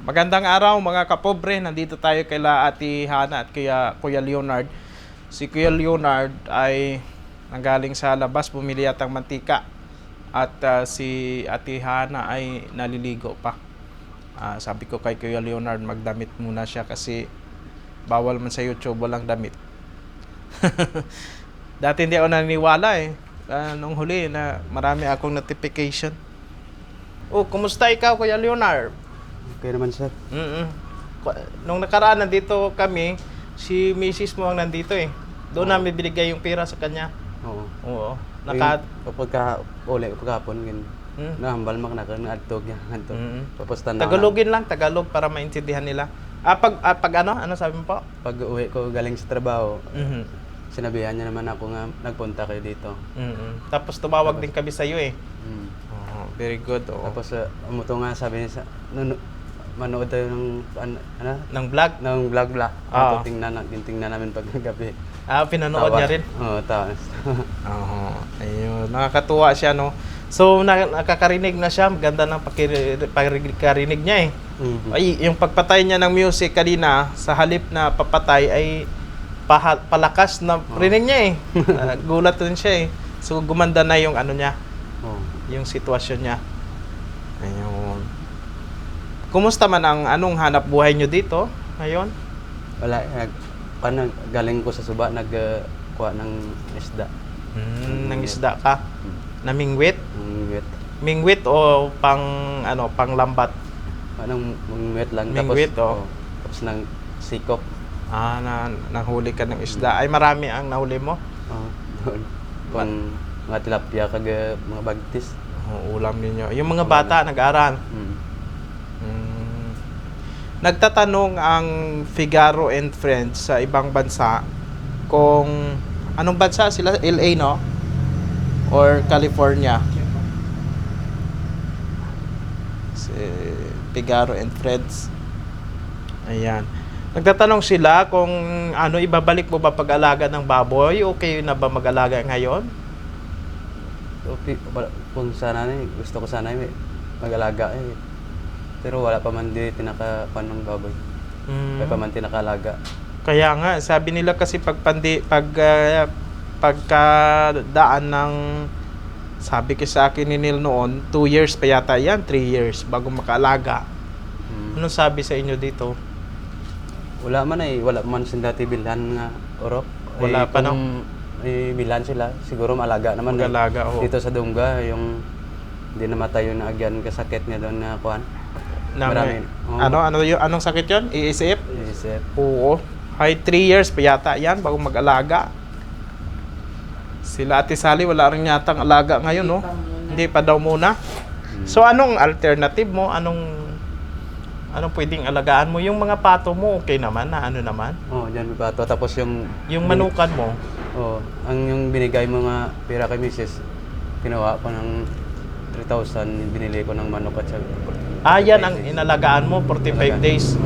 Magandang araw mga kapobre. Nandito tayo kay Ate Hana at kaya Kuya Leonard. Si Kuya Leonard ay nanggaling sa labas bumili yatang mantika. At ah, si Ate Hana ay naliligo pa. Ah, sabi ko kay Kuya Leonard magdamit muna siya kasi bawal man sa YouTube walang damit. Dati hindi ako naniniwala eh. Ah, nung huli na marami akong notification. Oh, kumusta ikaw Kuya Leonard? Okay naman sir. Mm Nung nakaraan nandito kami, si Mrs. mo ang nandito eh. Doon Oo. namin binigay yung pera sa kanya. Oo. Oo. Naka... Kapag ka, uli, pagkapon, gin, Mm. nahambal mak na kan adtog niya, adtog. Mm. Papusta na. Tagalogin lang, Tagalog para maintindihan nila. Ah, pag, ah, pag ano? Ano sabi mo po? Pag uwi ko galing sa trabaho, Mhm. sinabihan niya naman ako nga, nagpunta kayo dito. Mhm. Tapos tumawag din kami sa iyo eh. Mm. Oo, very good. Oo. Tapos, uh, umuto nga, sabi niya sa, nun, manood tayo ng, an, ano, ng vlog. ng vlog vlog. Oo. Ito, tingnan, na- tingnan namin pag gabi. Ah, pinanood niya rin. Oo, tawa. Oo. Ayun. Nakakatuwa siya, no? So, na, nakakarinig na siya. Ganda ng pakiri- pakirinig niya eh. Mhm. Ay, yung pagpatay niya ng music kanina, sa halip na papatay ay paha- palakas na rinig niya eh. Ah, gulat din siya eh. So gumanda na yung ano niya, Oo. yung sitwasyon niya. Ayun. Kumusta man ang anong hanap buhay niyo dito ngayon? Wala, nag, galing ko sa suba, nag, uh, kuha ng isda. Hmm, nang isda ka. Namingwit? Ang wet. Mingwit o pang ano, pang lambat? Anong mungwet lang Mingwit, tapos oh. tapos ng sikop. Ah, na, nahuli ka ng isda. Ay marami ang nahuli mo. Oh, doon. Pang mga tilapia kag uh, mga bagtis. Oh, ulam ninyo. Yung mga bata nag-aaral. Mm. Mm. Nagtatanong ang Figaro and Friends sa ibang bansa kung anong bansa sila? LA, no? Or California? Si Figaro and Friends. Ayan. Nagtatanong sila kung ano ibabalik mo ba pag-alaga ng baboy? Okay na ba mag-alaga ngayon? Kung sana ni gusto ko sana eh, mag-alaga eh. Pero wala pa man di tinaka ng baboy. Mm. Wala pa man tinakalaga. Kaya nga, sabi nila kasi pag pandi, pag ah, pagkadaan ng sabi ko sa akin ni Neil noon, 2 years pa yata yan, 3 years bago makaalaga. Mm. Anong sabi sa inyo dito? Wala man eh, wala man sin dati bilhan nga orok. Wala eh, pa, kung May bilhan sila, siguro malaga naman. eh. Mag-alaga, oo. Dito sa Dungga, yung hindi namatay yung agyan kasakit niya doon na kuan. Na, Marami. Oo. Ano, ano yung, anong sakit yun? Iisip? Isip. Oo. Hay 3 years pa yata yan bago mag-alaga. Sila Ate Sally, wala rin yatang alaga ngayon, no? Hindi pa daw muna. So anong alternative mo? Anong anong pwedeng alagaan mo? Yung mga pato mo, okay naman na ano naman? Oh, diyan may bato. Tapos yung Yung manukan mo, oh, ang yung binigay mo nga pera kay Mrs. Ginawa ko ng 3,000, binili ko ng manok at saka. Ah yan ang inalagaan mo, 45 Alagaan. days.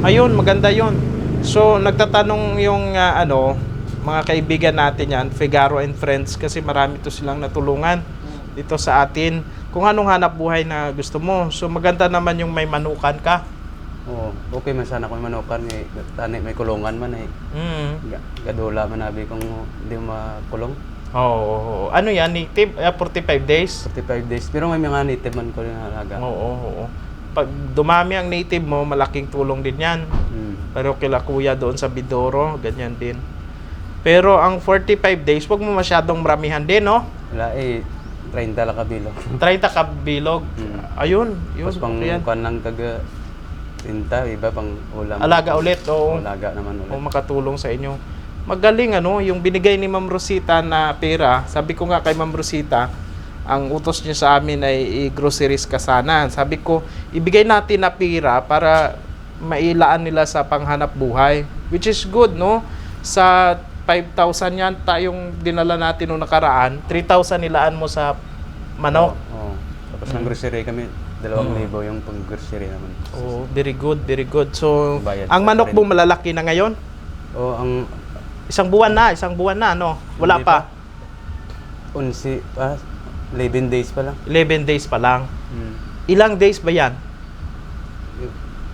Ayun, maganda yon. So, nagtatanong yung ah, ano, mga kaibigan natin yan, Figaro and Friends, kasi marami to silang natulungan dito sa atin. Kung anong hanap buhay na gusto mo. So, maganda naman yung may manukan ka. Oo, okay man sana kung may manukan may tani may kulungan man eh. Mm. Ga- Gadula man abi kung hindi makulong. Oo. Ano yan, native? Ah, 45 days? 45 days. Pero may mga native man ko rin halaga. Oo, oo, oo. Pag dumami ang native mo, malaking tulong din yan. Mm. Pero kila kuya doon sa Bidoro, ganyan din. Pero ang 45 days, wag mo masyadong maramihan din, no? Wala eh 30 lang kabilo. 30 ka bilog. Mm. Ayun, yun. Tapos pang yan. kuan lang taga 30, iba pang ulam. Alaga ulit, oo. Alaga naman ulit. O makatulong sa inyo. Magaling ano, yung binigay ni Ma'am Rosita na pera, sabi ko nga kay Ma'am Rosita, ang utos niya sa amin ay i-groceries ka sana. Sabi ko, ibigay natin na pera para mailaan nila sa panghanap buhay. Which is good, no? Sa 5,000 yan tayong dinala natin nung nakaraan, 3,000 nilaan mo sa manok. Oo. Tapos ng grocery kami, dalawang libo yung pang grocery naman. Oh, very good, very good. So, Bayad ang manok mo malalaki na ngayon? O ang Isang buwan na, isang buwan na, no? Wala Hindi pa. unsi, ah, 11 days pa lang. 11 days pa lang. Mm. Ilang days ba yan?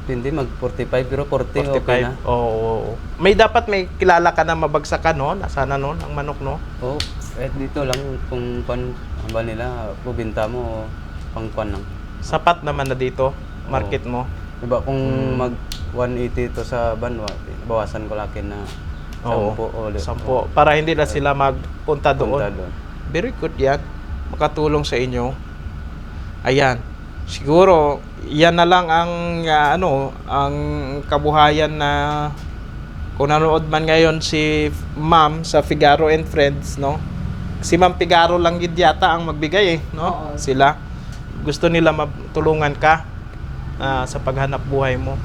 Hindi, mag 45 pero 40 okay na. 45. Oo, oo, oo. May dapat may kilala ka na mabagsakan no? Nasana no? Ang manok no? Oo, eh dito lang kung pan ba nila, bubinta mo pang pan lang. Sapat naman na dito. Market mo. Diba kung Hmm. mag 180 to sa banwa, bawasan ko laki na Oo. 10 o Sampo. Para hindi na sila magpunta doon. Punta doon. Very good yan. Makatulong sa inyo. Ayan. Siguro, yan na lang ang ah, ano, ang kabuhayan na kung nanood man ngayon si Ma'am sa Figaro and Friends, no? Si Ma'am Figaro lang yun yata ang magbigay eh, no? Oo. Sila. Gusto nila matulungan ka ah, sa paghanap buhay mo.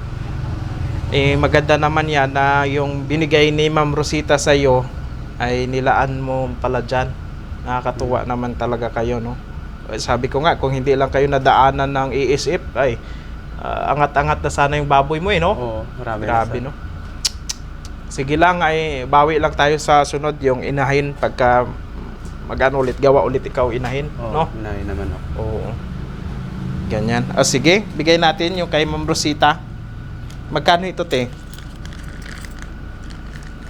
Eh, maganda naman yan na yung binigay ni Ma'am Rosita sa iyo ay nilaan mo pala dyan. Nakakatuwa naman talaga kayo, no? Eh, Sabi ko nga, kung hindi lang kayo nadaanan ng ESF, ay ah, angat-angat na sana yung baboy mo, eh, no? Oo, marami. Grabe, no? Sige lang, ay bawi lang tayo sa sunod yung inahin pagka mag-ano ulit, gawa ulit ikaw inahin, Oo, no? inay naman ako. Oo. Ganyan. Ah, sige, bigay natin yung kay Ma'am Rosita. Magkano ito, te?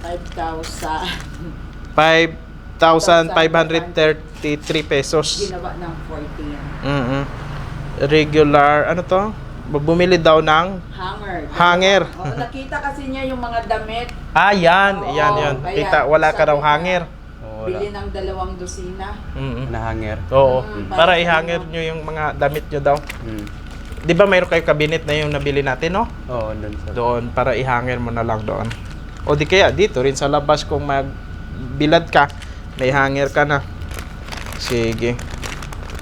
5,000. 5,533 pesos. Ginawa ng 40 yan. mm Regular, ano to? Bumili daw ng... Hanger. Hanger. Oo, nakita kasi niya yung mga damit. Ah, yan. Oo, yan, yan. kaya Kita, wala ka sabi daw niya, hanger. Oo, Bili ng dalawang dosina. Mm Nahanger. Oo. Mm, Para para sa i-hanger ano. nyo yung mga damit nyo daw. Mm. Di ba mayroon kayo cabinet na yung nabili natin, no? Oo, doon sa... Doon, para i-hanger mo na lang doon. O di kaya, dito rin sa labas kung magbilad ka, may hanger ka na. Sige.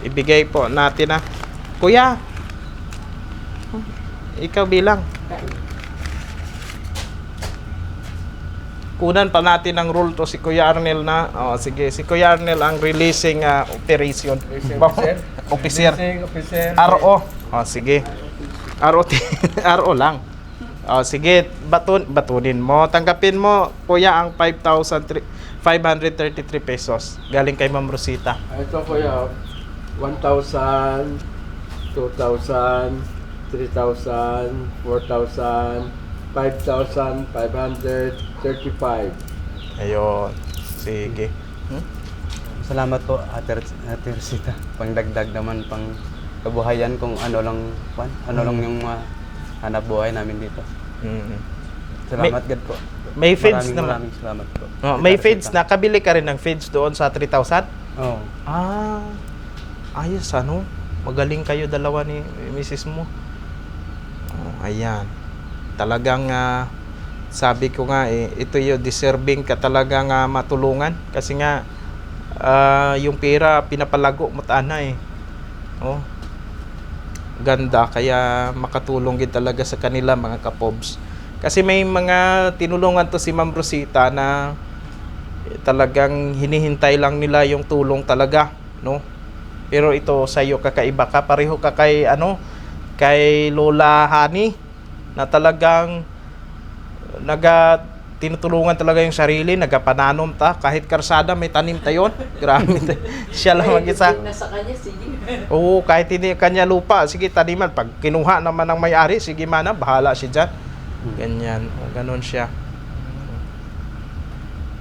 Ibigay po natin na. Kuya, ikaw bilang. Kunan pa natin ng rule to si Kuya Arnel na. Oh, sige, si Kuya Arnel ang releasing ah, operation. officer. officer. Officer. RO. Oh, sige. RO, RO lang. Oh, sige, batun batunin mo. Tanggapin mo, kuya, ang 5,533 pesos. Galing kay Ma'am Rosita. Ito kuya, 1,000, 2,000, 3,000, 4,000, 5,535. Ayun. Sige. Hmm? Salamat po, Ate Rosita. Pangdagdag naman, pang kabuhayan kung ano lang, pan, ano lang Mm. yung mga hanap buhay namin dito. Mm. Salamat God po. May feeds maraming, naman. Maraming salamat po. Oh, may Rosita. feeds na. Kabili ka rin ng feeds doon sa 3,000? Oo. Ah, ayos ano. Magaling kayo dalawa ni Mrs. mo. Oh, ayan. Talagang ah, sabi ko nga eh, ito yung deserving ka talaga nga matulungan. Kasi nga, ah, yung pera pinapalago mo tana eh. Oh. Ganda, kaya makatulong din talaga sa kanila mga kapobs. Kasi may mga tinulungan to si Ma'am Rosita na talagang hinihintay lang nila yung tulong talaga, no? Pero ito sa iyo kakaiba ka, pareho ka kay ano, kay Lola Hani na talagang naga tinutulungan talaga yung sarili, nagapananom ta, kahit karsada may tanim tayon. Grabe. Siya lang mag-isa. Nasa kanya, sige. Oo, kahit hindi kanya lupa, sige taniman. Pag kinuha naman ng may-ari, sige mana, bahala siya dyan. Ganyan, o, ganun siya.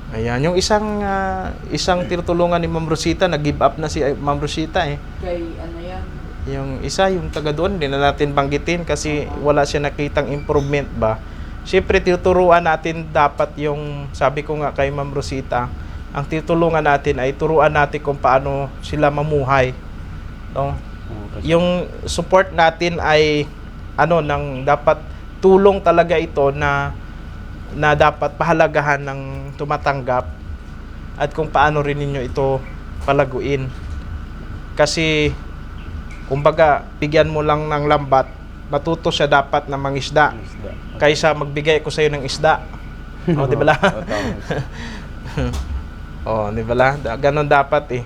Ayan, yung isang ah, isang tinutulungan ni Ma'am Rosita, nag-give up na si eh, Ma'am Rosita eh. Kay ano yan. Yung isa, yung taga doon, hindi na natin banggitin kasi wala siya nakitang improvement ba. Siyempre, tinuturuan natin dapat yung, sabi ko nga kay Ma'am Rosita, ang titulungan natin ay turuan natin kung paano sila mamuhay. No? Yung support natin ay ano nang dapat tulong talaga ito na na dapat pahalagahan ng tumatanggap at kung paano rin ninyo ito palaguin. Kasi kumbaga bigyan mo lang ng lambat, matuto siya dapat na mangisda Isda. kaysa magbigay ko sa iyo ng isda. O, di ba oh, di ba la? Da- Ganon dapat eh.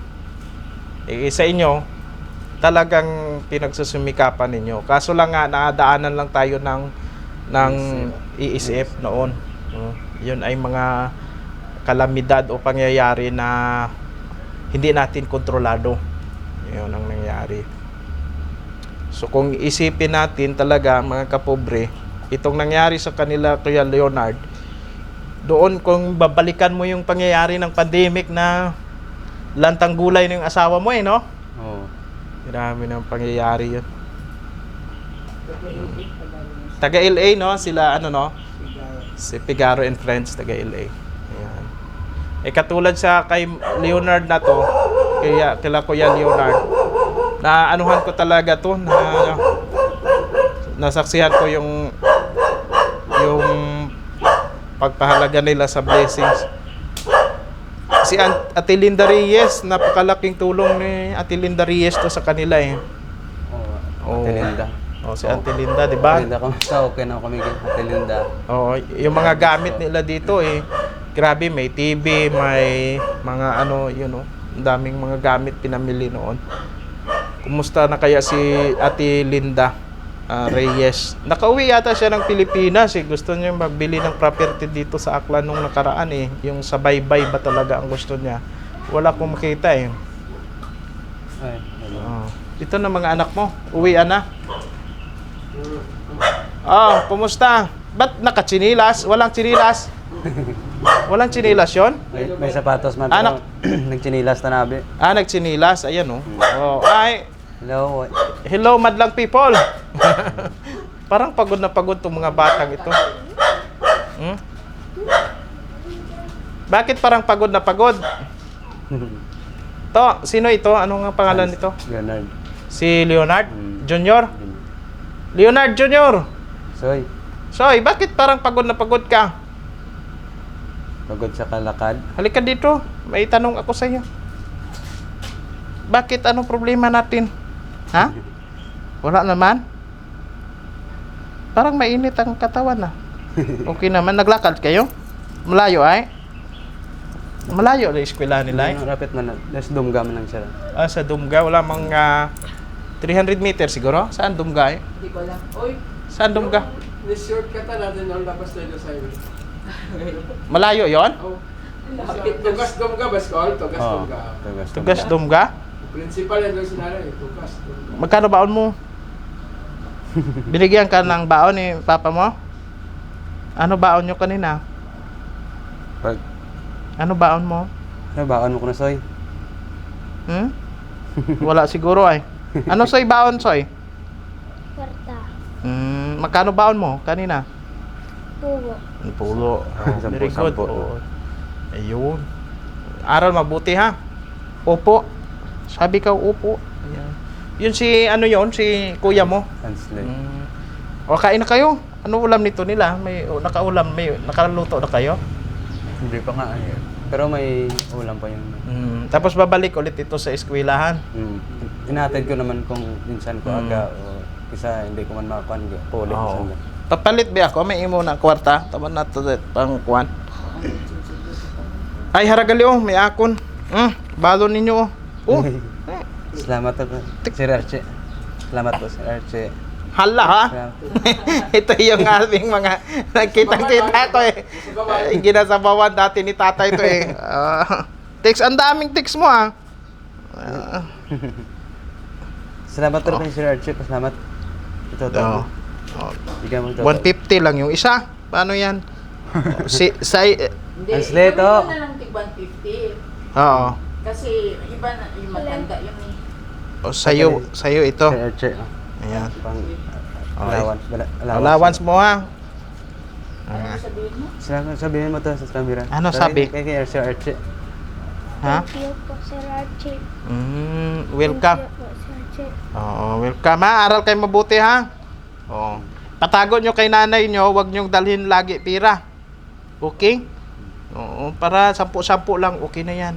eh. Sa inyo, talagang pinagsusumikapan ninyo. Kaso lang nga, naadaanan lang tayo ng, ng ESF noon. Oh, yun ay mga kalamidad o pangyayari na hindi natin kontrolado. Yun ang nangyari. So kung isipin natin talaga mga kapobre, itong nangyari sa kanila Kuya Leonard, doon kung babalikan mo yung pangyayari ng pandemic na lantang gulay ng asawa mo eh, no? Oo. Marami ng pangyayari yun. Taga LA, no? Sila, ano, no? Si Figaro and Friends, taga LA. Ayan. Eh, katulad sa kay Leonard na to, kaya, kila Kuya Leonard, na anuhan ko talaga to, na nasaksihan ko yung yung pagpahalaga nila sa blessings. Si Ate Linda Reyes, napakalaking tulong ni Ate Linda Reyes to sa kanila eh. Oo. Ate Linda. Oh, si Ate Linda, di ba? Ate Linda, kamusta? Okay na kami kay Ate Linda. Oo, yung mga gamit nila dito eh. Grabe, may TV, may mga ano, yun know, ang daming mga gamit pinamili noon. Kumusta na kaya si Ate Linda ah, Reyes? Nakauwi yata siya ng Pilipinas eh. Gusto niya magbili ng property dito sa Aklan nung nakaraan eh. Yung sa baybay ba talaga ang gusto niya? Wala akong makita eh. Ay. Oh. Ito na mga anak mo. Uwian na. Oh, kumusta? Ba't nakachinilas? Walang chinilas? Walang chinilas yon? May, may sapatos man. Anak. Nagchinilas na nabi. Ah, nagchinilas. Ayan oh. oh. Ay, Hello. hello madlang people. Parang pagod na pagod tong mga batang ito. Hmm? Bakit parang pagod na pagod? To, sino ito? Ano nga pangalan nito? Leonard. Si Leonard Hmm. Junior? Leonard Junior. Soy, Soy, bakit parang pagod na pagod ka? pagod sa kalakad. Halika dito. May tanong ako sa iyo. Bakit anong problema natin? Ha? Wala naman? Parang mainit ang katawan na. Okay naman. Naglakad kayo? Malayo ay? Malayo na eskwela nila ay? Rapid man. Nas dumga man lang siya. Ah, sa Dumga. Wala mga 300 meters siguro. Saan Dumga ay? Hindi ko alam. Uy, Saan Dumga? Ni-shortcut na natin ang labas na ito sa highway. Malayo yon? Oh. na. Tugas dumga, Baskol. Tugas dumga. Tugas. Tugas Dumga? Principal yan doon sinara eh. Dumga. Magkano baon mo? Binigyan ka ng baon ni papa mo? Ano baon nyo kanina? Pag, Ano baon mo? ano baon mo ko na, Soy? Hmm? Wala siguro ay. Ano soy baon soy? Kwarta. Hmm, magkano baon mo kanina? Pugo. Pulo. Sampu, Very good. sampu. Oo. Ayun. Aral mabuti ha. Opo. Sabi ka upo. Ayan. Yun si ano yon si kuya mo. Translate. Hmm. O kain na kayo. Ano ulam nito nila? May o, nakaulam, may nakaluto na kayo? Hindi pa nga. eh. Pero may ulam pa yung... Hmm. Tapos babalik ulit ito sa eskwelahan. Mm. Inatid ko naman kung minsan ko Mm. aga o isa hindi ko man makakuan ko. Pulit Oo. minsan. Papalit ba ako? May imo na kwarta. Tama na to that pang kuan. Ay haragali oh, may akon. Hmm, balon ninyo oh. Oh, Salamat po, Sir Archie. Salamat po, Sir Archie. hala ha. Ito yung aming mga nakitang-kita ko eh. Ay, ginasabawan dati ni tatay to eh. Ah, text, ang daming text mo ah. Ah, Salamat po kay Sir Archie. Salamat. Ito to. oh. Oh, Bigyan mo ito. 150 lang yung isa. Paano yan? Oh, si, say, Hindi, Translate, gawin mo oh. na lang tig 150. oo. Kasi iba na, yung matanda yun eh. Oh, sayo, sayo ito. Sir Archie. oh. Ayan. Pang Okay. allowance. Bala- Allowance mo ha. Ano sabihin mo? Sabihin mo to sa camera. Ano sabi? Kay kay Sir Archie. Ha? Thank you po, Sir Archie. Mm, welcome. Thank you po, Sir Archie. Oo, welcome ha. Aral kayo mabuti ha. Oo. Patago nyo kay nanay nyo, huwag nyong dalhin lagi pira. Okay? Oo, para sampu-sampu lang, okay na yan.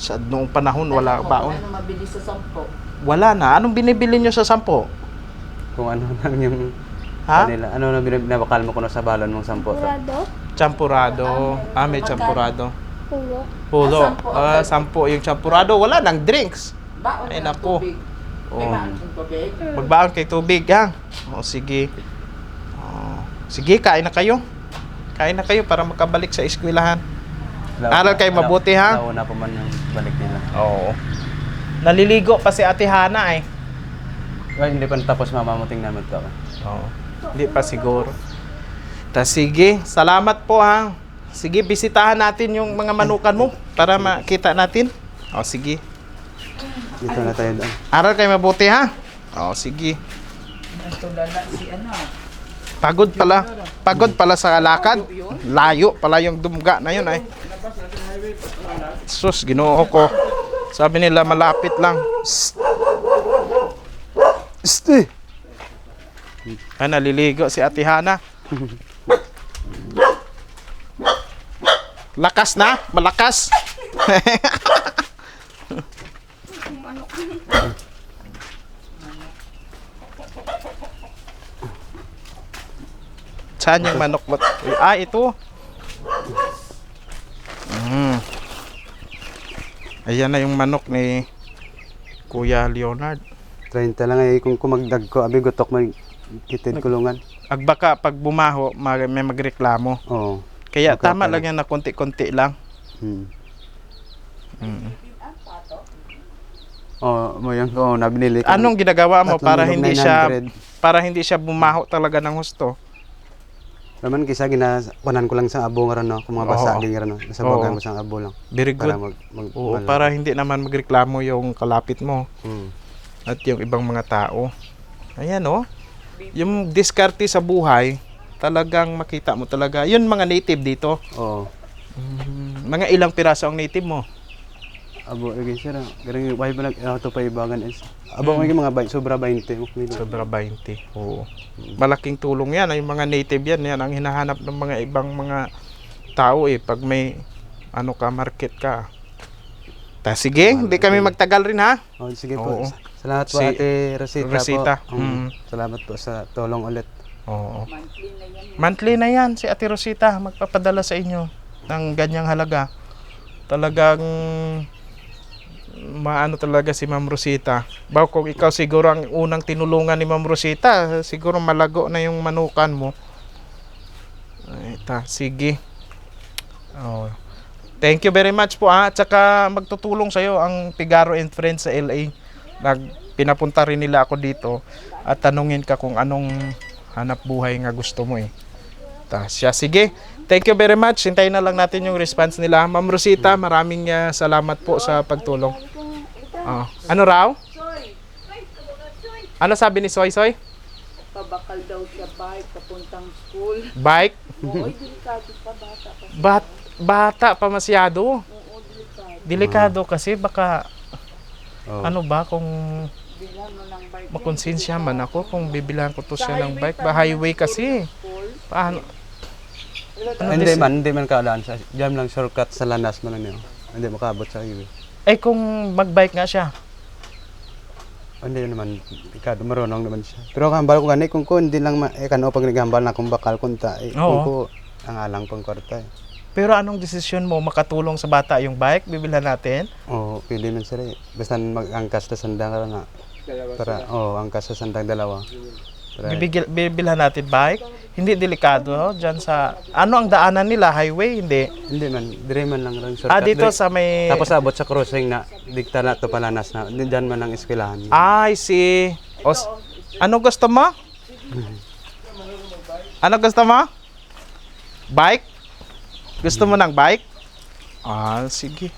Sa noong panahon, wala baon. Ano mabilis sa sampo? Wala na. Anong binibili nyo sa sampo? Kung ano lang yung Ha? kanila. Ano na binabakal mo ko na sa balon mong sampo to. Murado. Champurado. Ah, may champurado. Pugo. Pulo. Ah, sampo. Ah, sampo yung champurado. Wala nang drinks. Baon Ay, ng naku. tubig. May Oo. baon ng tubig. Magbaon kay tubig, ha? O, sige. O, sige, kain na kayo. Kain na kayo para makabalik sa eskwelahan. Aral kayo mabuti, ha? Nauna pa man yung balik nila. Oo. Naliligo pa si Ate Hana, eh. Well, hindi pa natapos mamamuting namin to. Oo. Hindi pa siguro. Ta sige, salamat po ha. Sige, bisitahan natin yung mga manukan mo para makita natin. O sige. Dito na tayo doon. Aral kayo mabuti ha. O sige. Nagtulala si ano. Pagod pala. Pagod pala sa lakad. Layo pala yung dumga na yun ay. Sus, ginoo ko. Sabi nila malapit lang. Psst. eh. Ay, naliligo si Ate Hana. Lakas na, malakas. Saan yung manok ba? Ah, ito. Ayan na yung manok ni Kuya Leonard. 30 lang eh, kung kumagdag ko, abi gutok may kitid kulungan. Agbaka pag bumaho, mag, may magreklamo. Oo. Kaya Okay, tama okay. lang yan na konti-konti lang. Hmm. Mm. Oo, mo yan ko, nabinili ko. Anong ginagawa mo para hindi siya 900. para hindi siya bumaho talaga ng husto? Naman kisa gina kunan ko lang sa abo nga no, kung mga basa Oo. nga no, sa Oo. ko sa abo lang. Very Para good. mag, mag Oo, para hindi naman magreklamo yung kalapit mo Hmm. at yung ibang mga tao. Ayan oh. Yung diskarte sa buhay, talagang makita mo talaga. Yun mga native dito. Oo. Mm, mga ilang piraso ang native mo? Abo lagi sir. Garing why ba nag auto pa ibangan is. Abo mm. mga bay sobra 20 mo. Sobra 20. Oo. Malaking tulong yan. Yung mga native yan, yan ang hinahanap ng mga ibang mga tao eh. Pag may ano ka, market ka. Ta, sige, hindi kami magtagal rin ha. Oh, sige Oo. po. Salamat po Si Ate Rosita, Rosita, po. Mm. mm. Salamat po sa tulong ulit. Oo. Monthly na yan. Monthly na yan si Ate Rosita magpapadala sa inyo ng ganyang halaga. Talagang maano talaga si Ma'am Rosita. Baw kung ikaw siguro ang unang tinulungan ni Ma'am Rosita, siguro malago na yung manukan mo. Ay, ta, sige. Oh. Thank you very much po ah. At saka magtutulong sa'yo ang Figaro and Friends sa LA. Nag, pinapunta rin nila ako dito at tanungin ka kung anong hanap buhay nga gusto mo eh. Ta, siya, sige. Thank you very much. Hintayin na lang natin yung response nila. Ma'am Rosita, maraming ah, salamat po sa pagtulong. Oh. Ano raw? Ano sabi ni Soy Soy? Pabakal daw siya bike papuntang school. Bike? Oo, delikado pa bata pa. Bat bata pa masyado. Oo, delikado. Delikado kasi baka Oh. ano ba kung makonsensya man ako kung bibilang ko to siya ng bike ba highway kasi. Paano? Ano hindi man, hindi man kaadaan sa jam lang shortcut sa lanas man niyo. Hindi makaabot sa highway. Eh kung magbike nga siya. Hindi naman, ikaw marunong naman siya. Pero kambal ko gani kung ko hindi lang ma, eh kano pag naghambal na kung bakal kunta eh, kung Oo. ko ang alang pang kwarta eh. Pero anong desisyon mo makatulong sa bata yung bike? Bibilhan natin? Oo, pili man sila eh. Basta mag-angkas sa sandang ka na. Para, oo, angkas sa sandang dalawa. Para, Bibigil, bibilhan natin bike? Hindi delikado oh, dyan sa... Ano ang daanan nila? Highway? Hindi. hindi man, dire man lang lang shortcut. Ah, dito Dire- sa may... Tapos abot sa crossing na, dikta na to palanas na. Diyan man ang eskwelahan. I see. O, s- ano gusto mo? Ano gusto mo? Bike? Gusto mo ng bike? Ah, sige.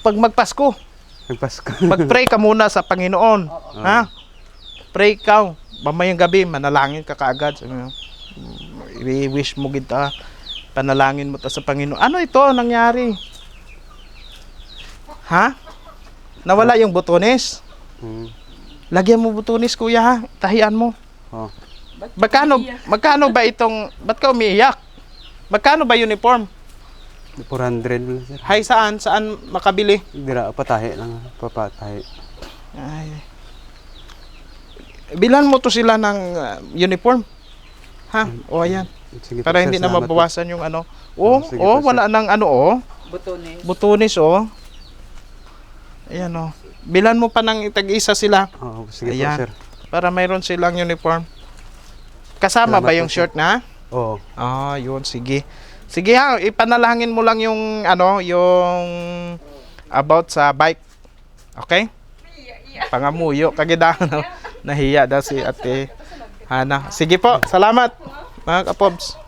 Pag magpasko, Nagpasko. mag-pray ka muna sa Panginoon. Ha? Pray ka. Mamayang gabi, manalangin ka kaagad. Sabi mo, I-wish mo kita. Panalangin mo ta sa Panginoon. Ano ito nangyari? Ha? Nawala yung butones? Hmm. Lagyan mo butunis kuya ha. Tahian mo. Oh. Magkano magkano ba itong ba't ka umiiyak? Magkano ba uniform? 400 lang sir. Hay saan? Saan makabili? Dira, patahi lang. Papatahi. Ay. Bilan mo to sila ng uh, uniform. Ha? O ayan. Sige po, Para hindi na po. mabawasan yung ano. Oh, Oh, sige oh, po, wala nang ano oh. Butones. Butunis oh. Ayan oh. Bilan mo pa ng tag-isa sila Oo, sige Ayan. po sir. para mayroon silang uniform. Kasama Salamat ba po, yung sir. shirt na? Oo. Ah, yun, sige. Sige ha, ipanalangin mo lang yung ano, yung about sa bike. Okay? Pangamuyo, kagida. Nahiya daw si ate Hana. Sige po, salamat. Mga kapobs,